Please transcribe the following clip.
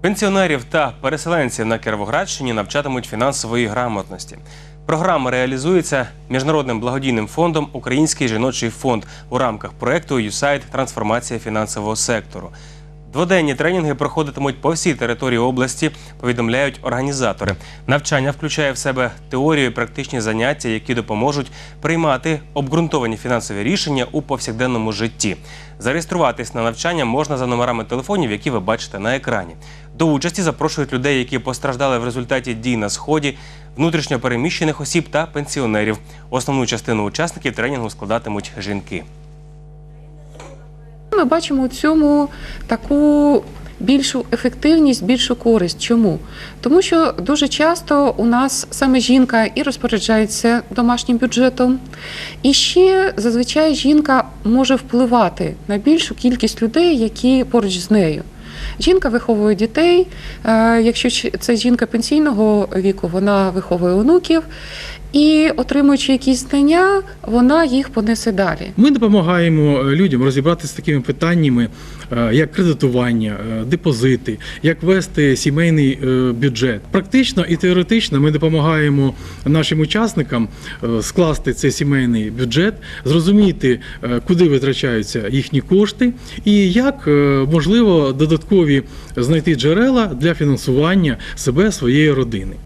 Пенсіонерів та переселенців на Кіровоградщині навчатимуть фінансової грамотності. Програма реалізується міжнародним благодійним фондом Український жіночий фонд у рамках проекту «ЮСАЙД. Трансформація фінансового сектору. Дводенні тренінги проходитимуть по всій території області, повідомляють організатори. Навчання включає в себе теорію і практичні заняття, які допоможуть приймати обґрунтовані фінансові рішення у повсякденному житті. Зареєструватись на навчання можна за номерами телефонів, які ви бачите на екрані. До участі запрошують людей, які постраждали в результаті дій на сході, внутрішньо переміщених осіб та пенсіонерів. Основну частину учасників тренінгу складатимуть жінки. Ми бачимо у цьому таку більшу ефективність, більшу користь. Чому? Тому що дуже часто у нас саме жінка і розпоряджається домашнім бюджетом, і ще зазвичай жінка може впливати на більшу кількість людей, які поруч з нею. Жінка виховує дітей. е, Якщо це жінка пенсійного віку, вона виховує онуків. І отримуючи якісь знання, вона їх понесе далі. Ми допомагаємо е, людям розібратися з такими питаннями, е, як кредитування, депозити, як вести сімейний бюджет. Практично і теоретично ми допомагаємо нашим учасникам скласти цей сімейний бюджет, зрозуміти, куди витрачаються їхні кошти, і як можливо додаткові знайти джерела для фінансування себе своєї родини.